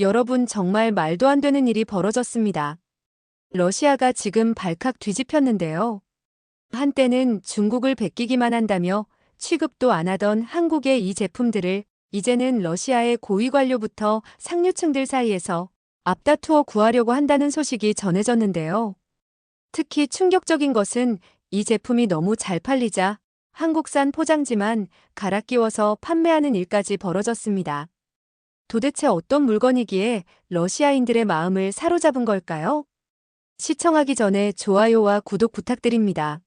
여러분 정말 말도 안 되는 일이 벌어졌습니다. 러시아가 지금 발칵 뒤집혔는데요. 한때는 중국을 베끼기만 한다며 취급도 안 하던 한국의 이 제품들을 이제는 러시아의 고위 관료부터 상류층들 사이에서 앞다투어 구하려고 한다는 소식이 전해졌는데요. 특히 충격적인 것은 이 제품이 너무 잘 팔리자 한국산 포장지만 갈아 끼워서 판매하는 일까지 벌어졌습니다. 도대체 어떤 물건이기에 러시아인들의 마음을 사로잡은 걸까요? 시청하기 전에 좋아요와 구독 부탁드립니다.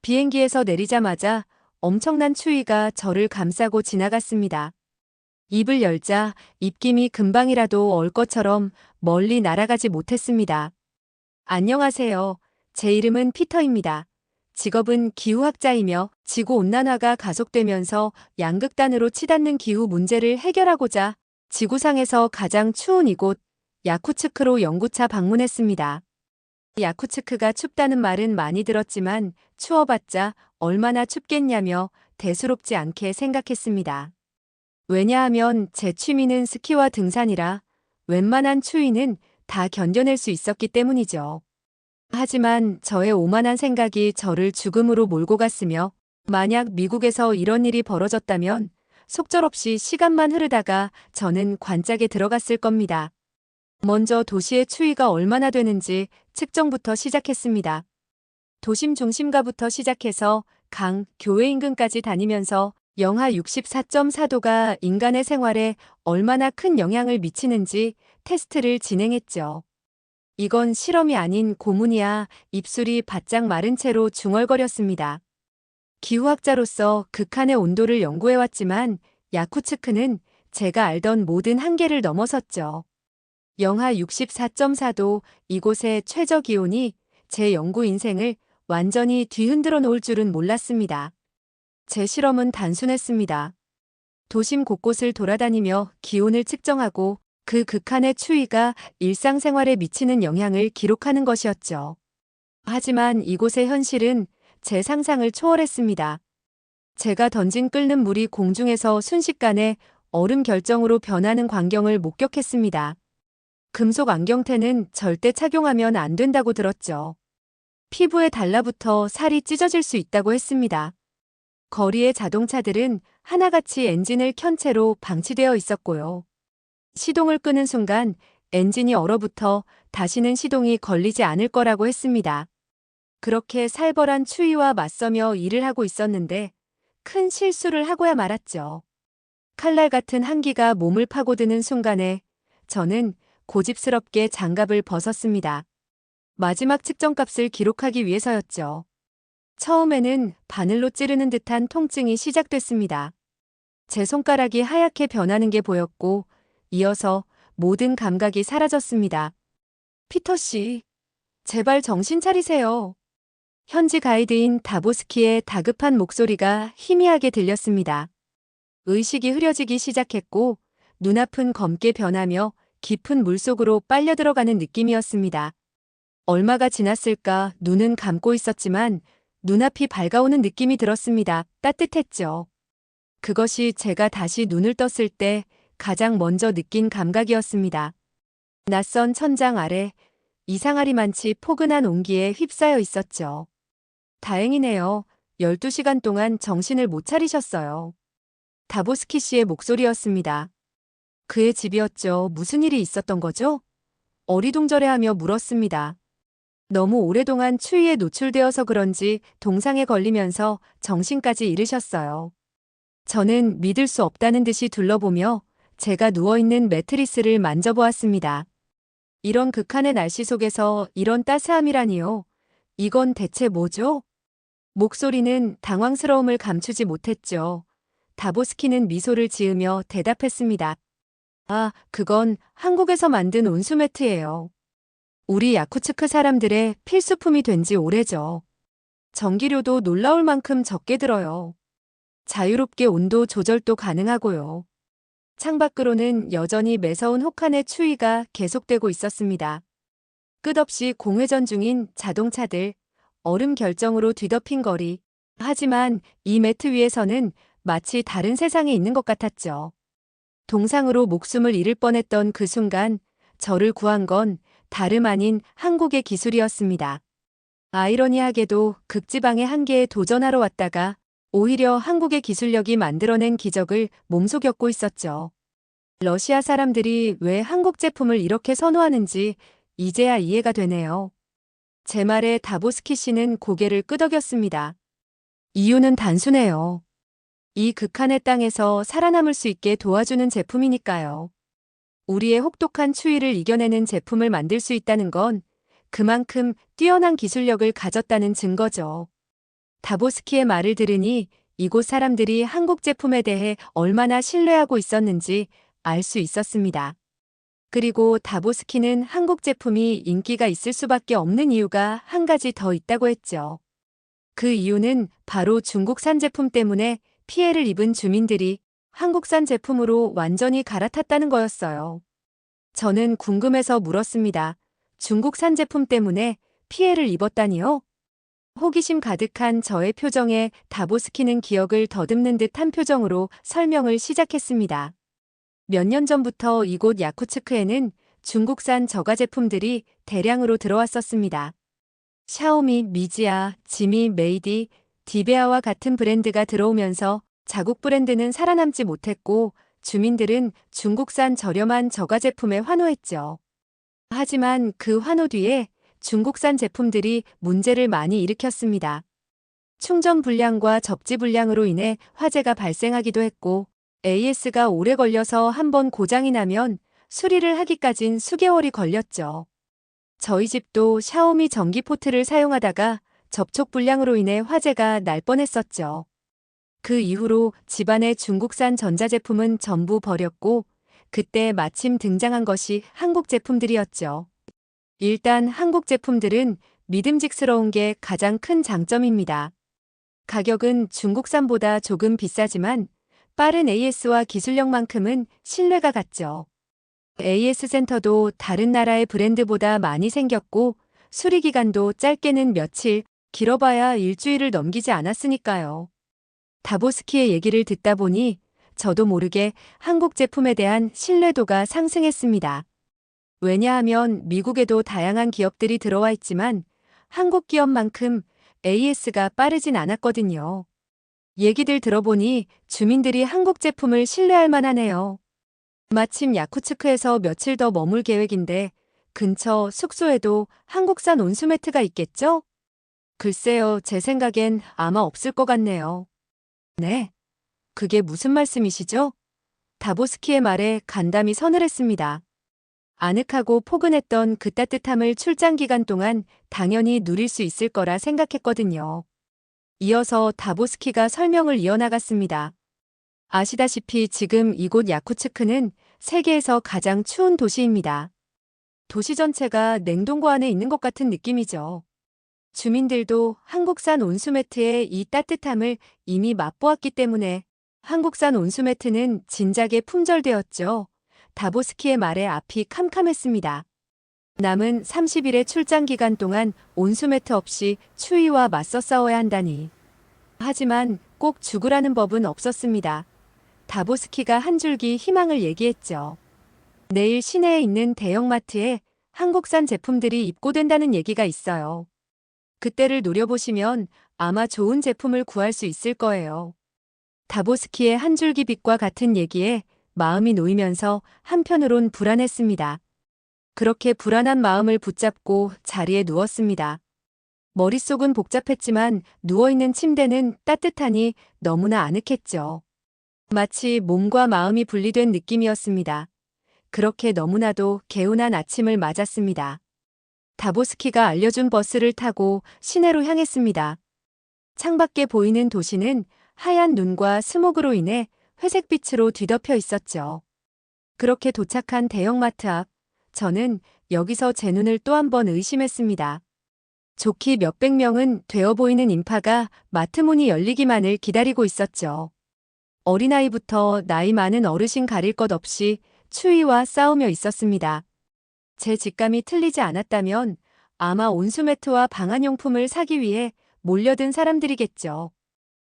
비행기에서 내리자마자 엄청난 추위가 저를 감싸고 지나갔습니다. 입을 열자 입김이 금방이라도 얼 것처럼 멀리 날아가지 못했습니다. 안녕하세요. 제 이름은 피터입니다. 직업은 기후학자이며 지구온난화가 가속되면서 양극단으로 치닫는 기후 문제를 해결하고자 지구상에서 가장 추운 이곳 야쿠츠크로 연구차 방문했습니다. 야쿠츠크가 춥다는 말은 많이 들었지만 추워봤자 얼마나 춥겠냐며 대수롭지 않게 생각했습니다. 왜냐하면 제 취미는 스키와 등산이라 웬만한 추위는 다 견뎌낼 수 있었기 때문이죠. 하지만 저의 오만한 생각이 저를 죽음으로 몰고 갔으며 만약 미국에서 이런 일이 벌어졌다면 속절없이 시간만 흐르다가 저는 관짝에 들어갔을 겁니다. 먼저 도시의 추위가 얼마나 되는지 측정부터 시작했습니다. 도심 중심가부터 시작해서 강, 교외 인근까지 다니면서 영하 64.4도가 인간의 생활에 얼마나 큰 영향을 미치는지 테스트를 진행했죠. 이건 실험이 아닌 고문이야 입술이 바짝 마른 채로 중얼거렸습니다. 기후학자로서 극한의 온도를 연구해왔지만 야쿠츠크는 제가 알던 모든 한계를 넘어섰죠. 영하 64.4도 이곳의 최저 기온이 제 연구 인생을 완전히 뒤흔들어 놓을 줄은 몰랐습니다. 제 실험은 단순했습니다. 도심 곳곳을 돌아다니며 기온을 측정하고 그 극한의 추위가 일상생활에 미치는 영향을 기록하는 것이었죠. 하지만 이곳의 현실은 제 상상을 초월했습니다. 제가 던진 끓는 물이 공중에서 순식간에 얼음 결정으로 변하는 광경을 목격했습니다. 금속 안경테는 절대 착용하면 안 된다고 들었죠. 피부에 달라붙어 살이 찢어질 수 있다고 했습니다. 거리의 자동차들은 하나같이 엔진을 켠 채로 방치되어 있었고요. 시동을 끄는 순간 엔진이 얼어붙어 다시는 시동이 걸리지 않을 거라고 했습니다. 그렇게 살벌한 추위와 맞서며 일을 하고 있었는데 큰 실수를 하고야 말았죠. 칼날 같은 한기가 몸을 파고드는 순간에 저는 고집스럽게 장갑을 벗었습니다. 마지막 측정값을 기록하기 위해서였죠. 처음에는 바늘로 찌르는 듯한 통증이 시작됐습니다. 제 손가락이 하얗게 변하는 게 보였고 이어서 모든 감각이 사라졌습니다. 피터 씨, 제발 정신 차리세요. 현지 가이드인 다보스키의 다급한 목소리가 희미하게 들렸습니다. 의식이 흐려지기 시작했고 눈앞은 검게 변하며 깊은 물속으로 빨려 들어가는 느낌이었습니다. 얼마가 지났을까 눈은 감고 있었지만 눈앞이 밝아오는 느낌이 들었습니다. 따뜻했죠. 그것이 제가 다시 눈을 떴을 때 가장 먼저 느낀 감각이었습니다. 낯선 천장 아래 이상하리만치 포근한 온기에 휩싸여 있었죠. 다행이네요. 12시간 동안 정신을 못 차리셨어요. 다보스키 씨의 목소리였습니다. 그의 집이었죠. 무슨 일이 있었던 거죠? 어리둥절해하며 물었습니다. 너무 오랫동안 추위에 노출되어서 그런지 동상에 걸리면서 정신까지 잃으셨어요. 저는 믿을 수 없다는 듯이 둘러보며 제가 누워있는 매트리스를 만져보았습니다. 이런 극한의 날씨 속에서 이런 따스함이라니요. 이건 대체 뭐죠? 목소리는 당황스러움을 감추지 못했죠. 다보스키는 미소를 지으며 대답했습니다. 아, 그건 한국에서 만든 온수매트예요. 우리 야쿠츠크 사람들의 필수품이 된 지 오래죠. 전기료도 놀라울 만큼 적게 들어요. 자유롭게 온도 조절도 가능하고요. 창밖으로는 여전히 매서운 혹한의 추위가 계속되고 있었습니다. 끝없이 공회전 중인 자동차들, 얼음 결정으로 뒤덮인 거리. 하지만 이 매트 위에서는 마치 다른 세상에 있는 것 같았죠. 동상으로 목숨을 잃을 뻔했던 그 순간 저를 구한 건 다름 아닌 한국의 기술이었습니다. 아이러니하게도 극지방의 한계에 도전하러 왔다가 오히려 한국의 기술력이 만들어낸 기적을 몸속였고 있었죠. 러시아 사람들이 왜 한국 제품을 이렇게 선호하는지 이제야 이해가 되네요. 제 말에 다보스키 씨는 고개를 끄덕였습니다. 이유는 단순해요. 이 극한의 땅에서 살아남을 수 있게 도와주는 제품이니까요. 우리의 혹독한 추위를 이겨내는 제품을 만들 수 있다는 건 그만큼 뛰어난 기술력을 가졌다는 증거죠. 다보스키의 말을 들으니 이곳 사람들이 한국 제품에 대해 얼마나 신뢰하고 있었는지 알 수 있었습니다. 그리고 다보스키는 한국 제품이 인기가 있을 수밖에 없는 이유가 한 가지 더 있다고 했죠. 그 이유는 바로 중국산 제품 때문에 피해를 입은 주민들이 한국산 제품으로 완전히 갈아탔다는 거였어요. 저는 궁금해서 물었습니다. 중국산 제품 때문에 피해를 입었다니요? 호기심 가득한 저의 표정에 다보스키는 기억을 더듬는 듯한 표정으로 설명을 시작했습니다. 몇 년 전부터 이곳 야쿠츠크에는 중국산 저가 제품들이 대량으로 들어왔었습니다. 샤오미, 미지아, 지미, 메이디, 디베아와 같은 브랜드가 들어오면서 자국 브랜드는 살아남지 못했고 주민들은 중국산 저렴한 저가 제품에 환호했죠. 하지만 그 환호 뒤에 중국산 제품들이 문제를 많이 일으켰습니다. 충전 불량과 접지 불량으로 인해 화재가 발생하기도 했고 AS가 오래 걸려서 한번 고장이 나면 수리를 하기까진 수개월이 걸렸죠. 저희 집도 샤오미 전기 포트를 사용하다가 접촉 불량으로 인해 화재가 날 뻔했었죠. 그 이후로 집안의 중국산 전자제품은 전부 버렸고 그때 마침 등장한 것이 한국 제품들이었죠. 일단 한국 제품들은 믿음직스러운 게 가장 큰 장점입니다. 가격은 중국산보다 조금 비싸지만 빠른 AS와 기술력만큼은 신뢰가 갔죠. AS 센터도 다른 나라의 브랜드보다 많이 생겼고 수리 기간도 짧게는 며칠, 길어봐야 일주일을 넘기지 않았으니까요. 다보스키의 얘기를 듣다 보니 저도 모르게 한국 제품에 대한 신뢰도가 상승했습니다. 왜냐하면 미국에도 다양한 기업들이 들어와 있지만 한국 기업만큼 AS가 빠르진 않았거든요. 얘기들 들어보니 주민들이 한국 제품을 신뢰할 만하네요. 마침 야쿠츠크에서 며칠 더 머물 계획인데 근처 숙소에도 한국산 온수매트가 있겠죠? 글쎄요, 제 생각엔 아마 없을 것 같네요. 네. 그게 무슨 말씀이시죠? 다보스키의 말에 간담이 서늘했습니다. 아늑하고 포근했던 그 따뜻함을 출장 기간 동안 당연히 누릴 수 있을 거라 생각했거든요. 이어서 다보스키가 설명을 이어나갔습니다. 아시다시피 지금 이곳 야쿠츠크는 세계에서 가장 추운 도시입니다. 도시 전체가 냉동고 안에 있는 것 같은 느낌이죠. 주민들도 한국산 온수매트의 이 따뜻함을 이미 맛보았기 때문에 한국산 온수매트는 진작에 품절되었죠. 다보스키의 말에 앞이 캄캄했습니다. 남은 30일의 출장 기간 동안 온수매트 없이 추위와 맞서 싸워야 한다니. 하지만 꼭 죽으라는 법은 없었습니다. 다보스키가 한 줄기 희망을 얘기했죠. 내일 시내에 있는 대형마트에 한국산 제품들이 입고된다는 얘기가 있어요. 그때를 노려보시면 아마 좋은 제품을 구할 수 있을 거예요. 다보스키의 한 줄기 빛과 같은 얘기에 마음이 놓이면서 한편으론 불안했습니다. 그렇게 불안한 마음을 붙잡고 자리에 누웠습니다. 머릿속은 복잡했지만 누워있는 침대는 따뜻하니 너무나 아늑했죠. 마치 몸과 마음이 분리된 느낌이었습니다. 그렇게 너무나도 개운한 아침을 맞았습니다. 다보스키가 알려준 버스를 타고 시내로 향했습니다. 창밖에 보이는 도시는 하얀 눈과 스모그로 인해 회색빛으로 뒤덮여 있었죠. 그렇게 도착한 대형마트 앞, 저는 여기서 제 눈을 또 한 번 의심했습니다. 좋기 몇백 명은 되어 보이는 인파가 마트 문이 열리기만을 기다리고 있었죠. 어린아이부터 나이 많은 어르신 가릴 것 없이 추위와 싸우며 있었습니다. 제 직감이 틀리지 않았다면 아마 온수매트와 방한용품을 사기 위해 몰려든 사람들이겠죠.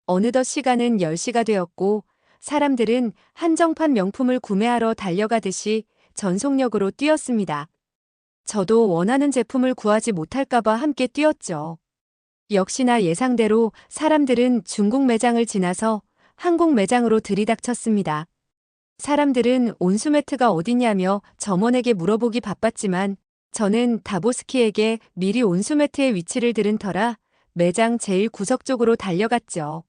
어느덧 시간은 10시가 되었고 사람들은 한정판 명품을 구매하러 달려가듯이 전속력으로 뛰었습니다. 저도 원하는 제품을 구하지 못할까봐 함께 뛰었죠. 역시나 예상대로 사람들은 중국 매장을 지나서 한국 매장으로 들이닥쳤습니다. 사람들은 온수매트가 어디냐며 점원에게 물어보기 바빴지만 저는 다보스키에게 미리 온수매트의 위치를 들은 터라 매장 제일 구석 쪽으로 달려갔죠.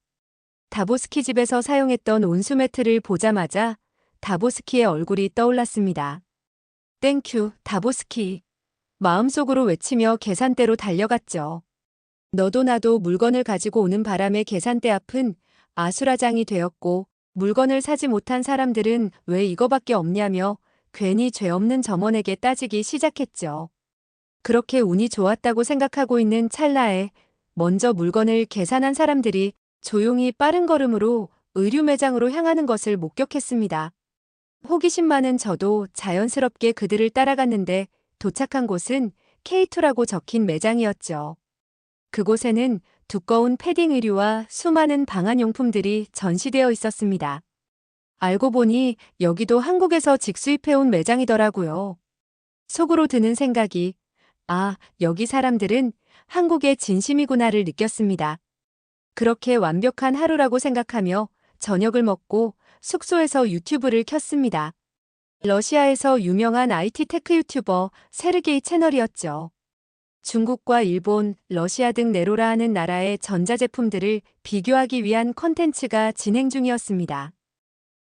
다보스키 집에서 사용했던 온수매트를 보자마자 다보스키의 얼굴이 떠올랐습니다. 땡큐, 다보스키. 마음속으로 외치며 계산대로 달려갔죠. 너도 나도 물건을 가지고 오는 바람에 계산대 앞은 아수라장이 되었고 물건을 사지 못한 사람들은 왜 이거밖에 없냐며 괜히 죄 없는 점원에게 따지기 시작했죠. 그렇게 운이 좋았다고 생각하고 있는 찰나에 먼저 물건을 계산한 사람들이 조용히 빠른 걸음으로 의류 매장으로 향하는 것을 목격했습니다. 호기심 많은 저도 자연스럽게 그들을 따라갔는데 도착한 곳은 K2라고 적힌 매장이었죠. 그곳에는 두꺼운 패딩 의류와 수많은 방한용품들이 전시되어 있었습니다. 알고 보니 여기도 한국에서 직수입해온 매장이더라고요. 속으로 드는 생각이, 아, 여기 사람들은 한국의 진심이구나를 느꼈습니다. 그렇게 완벽한 하루라고 생각하며 저녁을 먹고 숙소에서 유튜브를 켰습니다. 러시아에서 유명한 IT 테크 유튜버 세르게이 채널이었죠. 중국과 일본, 러시아 등 네로라 하는 나라의 전자제품들을 비교하기 위한 컨텐츠가 진행 중이었습니다.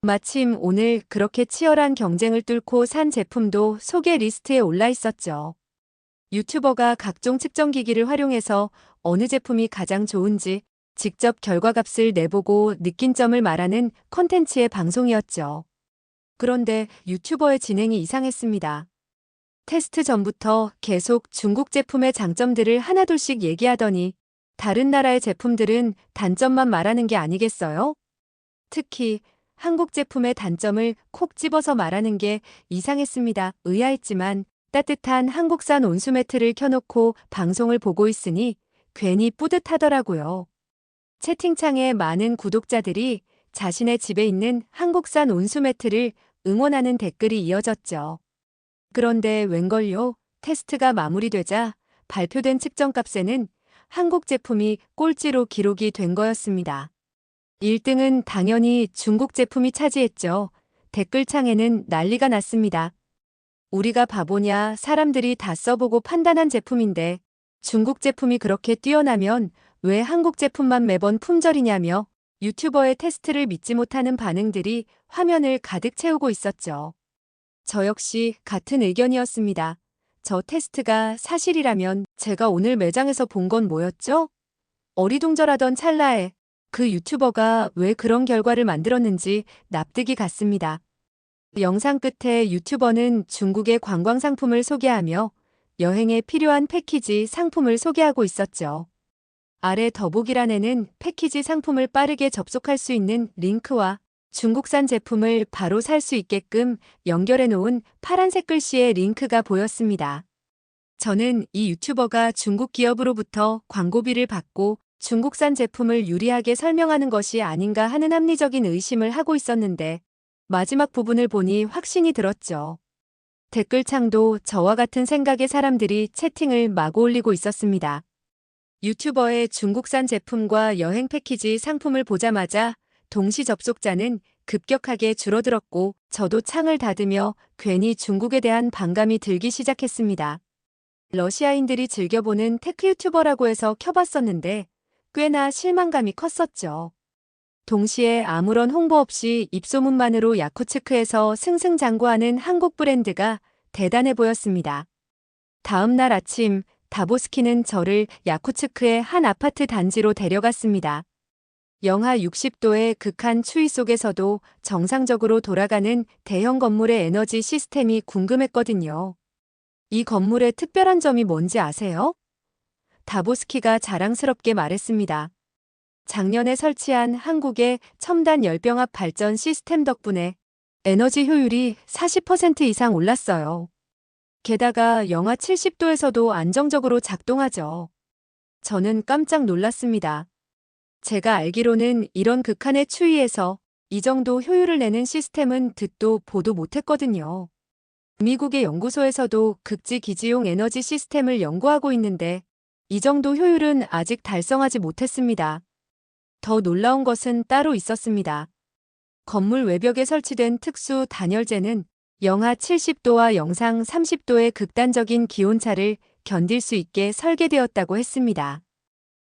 마침 오늘 그렇게 치열한 경쟁을 뚫고 산 제품도 소개 리스트에 올라 있었죠. 유튜버가 각종 측정기기를 활용해서 어느 제품이 가장 좋은지 직접 결과값을 내보고 느낀 점을 말하는 컨텐츠의 방송이었죠. 그런데 유튜버의 진행이 이상했습니다. 테스트 전부터 계속 중국 제품의 장점들을 하나둘씩 얘기하더니 다른 나라의 제품들은 단점만 말하는 게 아니겠어요? 특히 한국 제품의 단점을 콕 집어서 말하는 게 이상했습니다. 의아했지만 따뜻한 한국산 온수매트를 켜놓고 방송을 보고 있으니 괜히 뿌듯하더라고요. 채팅창에 많은 구독자들이 자신의 집에 있는 한국산 온수매트를 응원하는 댓글이 이어졌죠. 그런데 웬걸요? 테스트가 마무리되자 발표된 측정값에는 한국 제품이 꼴찌로 기록이 된 거였습니다. 1등은 당연히 중국 제품이 차지했죠. 댓글창에는 난리가 났습니다. 우리가 바보냐 사람들이 다 써보고 판단한 제품인데 중국 제품이 그렇게 뛰어나면 왜 한국 제품만 매번 품절이냐며 유튜버의 테스트를 믿지 못하는 반응들이 화면을 가득 채우고 있었죠. 저 역시 같은 의견이었습니다. 저 테스트가 사실이라면 제가 오늘 매장에서 본 건 뭐였죠? 어리둥절하던 찰나에 그 유튜버가 왜 그런 결과를 만들었는지 납득이 갔습니다. 영상 끝에 유튜버는 중국의 관광 상품을 소개하며 여행에 필요한 패키지 상품을 소개하고 있었죠. 아래 더보기란에는 패키지 상품을 빠르게 접속할 수 있는 링크와 중국산 제품을 바로 살 수 있게끔 연결해 놓은 파란색 글씨의 링크가 보였습니다. 저는 이 유튜버가 중국 기업으로부터 광고비를 받고 중국산 제품을 유리하게 설명하는 것이 아닌가 하는 합리적인 의심을 하고 있었는데 마지막 부분을 보니 확신이 들었죠. 댓글창도 저와 같은 생각의 사람들이 채팅을 마구 올리고 있었습니다. 유튜버의 중국산 제품과 여행 패키지 상품을 보자마자 동시 접속자는 급격하게 줄어들었고 저도 창을 닫으며 괜히 중국에 대한 반감이 들기 시작했습니다. 러시아인들이 즐겨보는 테크 유튜버라고 해서 켜봤었는데 꽤나 실망감이 컸었죠. 동시에 아무런 홍보 없이 입소문만으로 야쿠츠크에서 승승장구하는 한국 브랜드가 대단해 보였습니다. 다음 날 아침 다보스키는 저를 야쿠츠크의 한 아파트 단지로 데려갔습니다. 영하 60도의 극한 추위 속에서도 정상적으로 돌아가는 대형 건물의 에너지 시스템이 궁금했거든요. 이 건물의 특별한 점이 뭔지 아세요? 다보스키가 자랑스럽게 말했습니다. 작년에 설치한 한국의 첨단 열병합 발전 시스템 덕분에 에너지 효율이 40% 이상 올랐어요. 게다가 영하 70도에서도 안정적으로 작동하죠. 저는 깜짝 놀랐습니다. 제가 알기로는 이런 극한의 추위에서 이 정도 효율을 내는 시스템은 듣도 보도 못했거든요. 미국의 연구소에서도 극지 기지용 에너지 시스템을 연구하고 있는데 이 정도 효율은 아직 달성하지 못했습니다. 더 놀라운 것은 따로 있었습니다. 건물 외벽에 설치된 특수 단열재는 영하 70도와 영상 30도의 극단적인 기온차를 견딜 수 있게 설계되었다고 했습니다.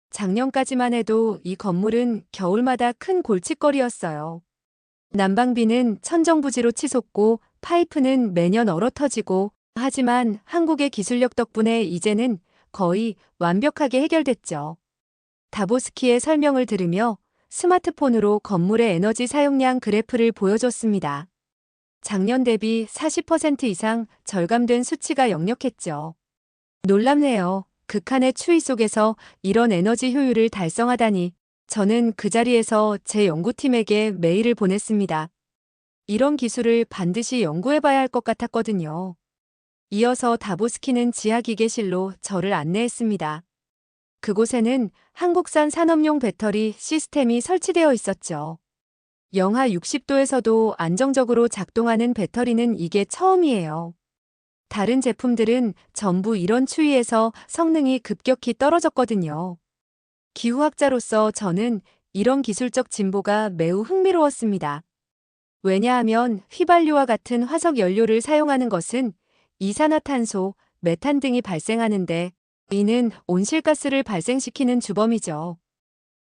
작년까지만 해도 이 건물은 겨울마다 큰 골칫거리였어요. 난방비는 천정부지로 치솟고 파이프는 매년 얼어터지고 하지만 한국의 기술력 덕분에 이제는 거의 완벽하게 해결됐죠. 다보스키의 설명을 들으며 스마트폰으로 건물의 에너지 사용량 그래프를 보여줬습니다. 작년 대비 40% 이상 절감된 수치가 역력했죠. 놀랍네요. 극한의 추위 속에서 이런 에너지 효율을 달성하다니 저는 그 자리에서 제 연구팀에게 메일을 보냈습니다. 이런 기술을 반드시 연구해봐야 할 것 같았거든요. 이어서 다보스키는 지하 기계실로 저를 안내했습니다. 그곳에는 한국산 산업용 배터리 시스템이 설치되어 있었죠. 영하 60도에서도 안정적으로 작동하는 배터리는 이게 처음이에요. 다른 제품들은 전부 이런 추위에서 성능이 급격히 떨어졌거든요. 기후학자로서 저는 이런 기술적 진보가 매우 흥미로웠습니다. 왜냐하면 휘발유와 같은 화석 연료를 사용하는 것은 이산화탄소, 메탄 등이 발생하는데 이는 온실가스를 발생시키는 주범이죠.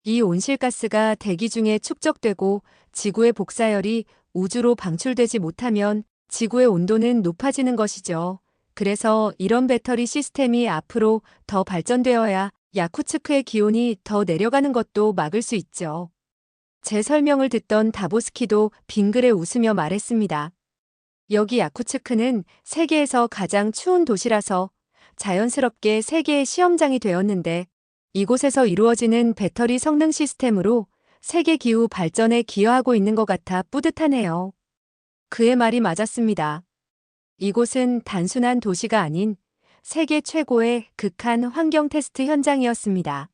이 온실가스가 대기 중에 축적되고 지구의 복사열이 우주로 방출되지 못하면 지구의 온도는 높아지는 것이죠. 그래서 이런 배터리 시스템이 앞으로 더 발전되어야 야쿠츠크의 기온이 더 내려가는 것도 막을 수 있죠. 제 설명을 듣던 다보스키도 빙그레 웃으며 말했습니다. 여기 야쿠츠크는 세계에서 가장 추운 도시라서 자연스럽게 세계의 시험장이 되었는데 이곳에서 이루어지는 배터리 성능 시스템으로 세계 기후 발전에 기여하고 있는 것 같아 뿌듯하네요. 그의 말이 맞았습니다. 이곳은 단순한 도시가 아닌 세계 최고의 극한 환경 테스트 현장이었습니다.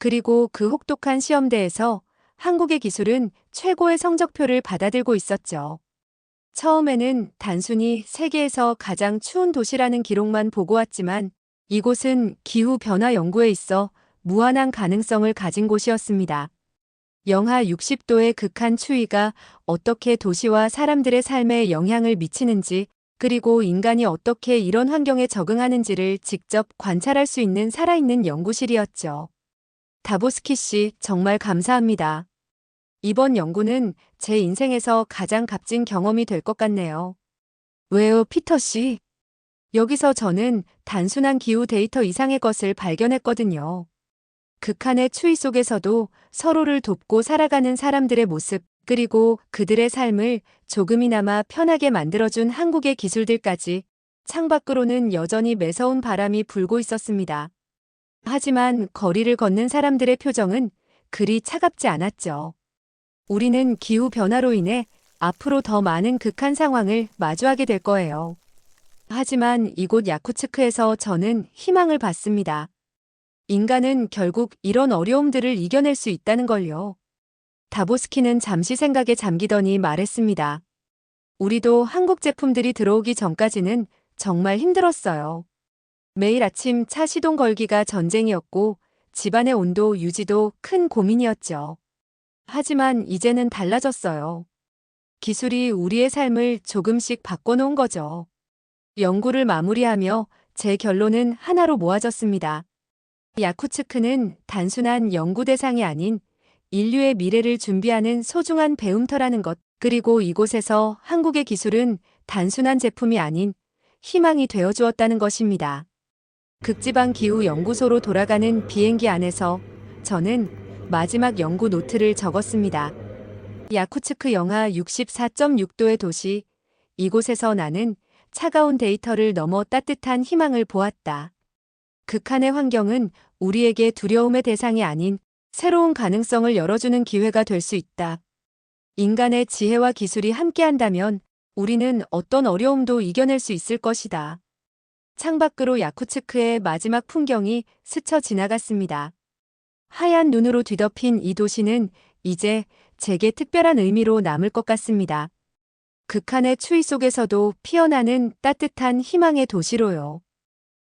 그리고 그 혹독한 시험대에서 한국의 기술은 최고의 성적표를 받아들고 있었죠. 처음에는 단순히 세계에서 가장 추운 도시라는 기록만 보고 왔지만 이곳은 기후 변화 연구에 있어 무한한 가능성을 가진 곳이었습니다. 영하 60도의 극한 추위가 어떻게 도시와 사람들의 삶에 영향을 미치는지 그리고 인간이 어떻게 이런 환경에 적응하는지를 직접 관찰할 수 있는 살아있는 연구실이었죠. 다보스키 씨, 정말 감사합니다. 이번 연구는 제 인생에서 가장 값진 경험이 될 것 같네요. 왜요, 피터 씨? 여기서 저는 단순한 기후 데이터 이상의 것을 발견했거든요. 극한의 추위 속에서도 서로를 돕고 살아가는 사람들의 모습, 그리고 그들의 삶을 조금이나마 편하게 만들어준 한국의 기술들까지 창밖으로는 여전히 매서운 바람이 불고 있었습니다. 하지만 거리를 걷는 사람들의 표정은 그리 차갑지 않았죠. 우리는 기후 변화로 인해 앞으로 더 많은 극한 상황을 마주하게 될 거예요. 하지만 이곳 야쿠츠크에서 저는 희망을 받습니다. 인간은 결국 이런 어려움들을 이겨낼 수 있다는 걸요. 다보스키는 잠시 생각에 잠기더니 말했습니다. 우리도 한국 제품들이 들어오기 전까지는 정말 힘들었어요. 매일 아침 차 시동 걸기가 전쟁이었고 집안의 온도 유지도 큰 고민이었죠. 하지만 이제는 달라졌어요. 기술이 우리의 삶을 조금씩 바꿔놓은 거죠. 연구를 마무리하며 제 결론은 하나로 모아졌습니다. 야쿠츠크는 단순한 연구 대상이 아닌 인류의 미래를 준비하는 소중한 배움터라는 것, 그리고 이곳에서 한국의 기술은 단순한 제품이 아닌 희망이 되어 주었다는 것입니다. 극지방 기후 연구소로 돌아가는 비행기 안에서 저는 마지막 연구 노트를 적었습니다. 야쿠츠크 영하 64.6도의 도시, 이곳에서 나는 차가운 데이터를 넘어 따뜻한 희망을 보았다. 극한의 환경은 우리에게 두려움의 대상이 아닌 새로운 가능성을 열어주는 기회가 될 수 있다. 인간의 지혜와 기술이 함께한다면 우리는 어떤 어려움도 이겨낼 수 있을 것이다. 창밖으로 야쿠츠크의 마지막 풍경이 스쳐 지나갔습니다. 하얀 눈으로 뒤덮인 이 도시는 이제 제게 특별한 의미로 남을 것 같습니다. 극한의 추위 속에서도 피어나는 따뜻한 희망의 도시로요.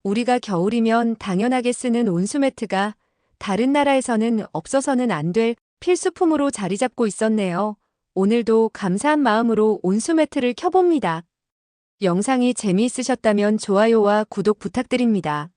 우리가 겨울이면 당연하게 쓰는 온수매트가 다른 나라에서는 없어서는 안 될 필수품으로 자리 잡고 있었네요. 오늘도 감사한 마음으로 온수매트를 켜봅니다. 영상이 재미있으셨다면 좋아요와 구독 부탁드립니다.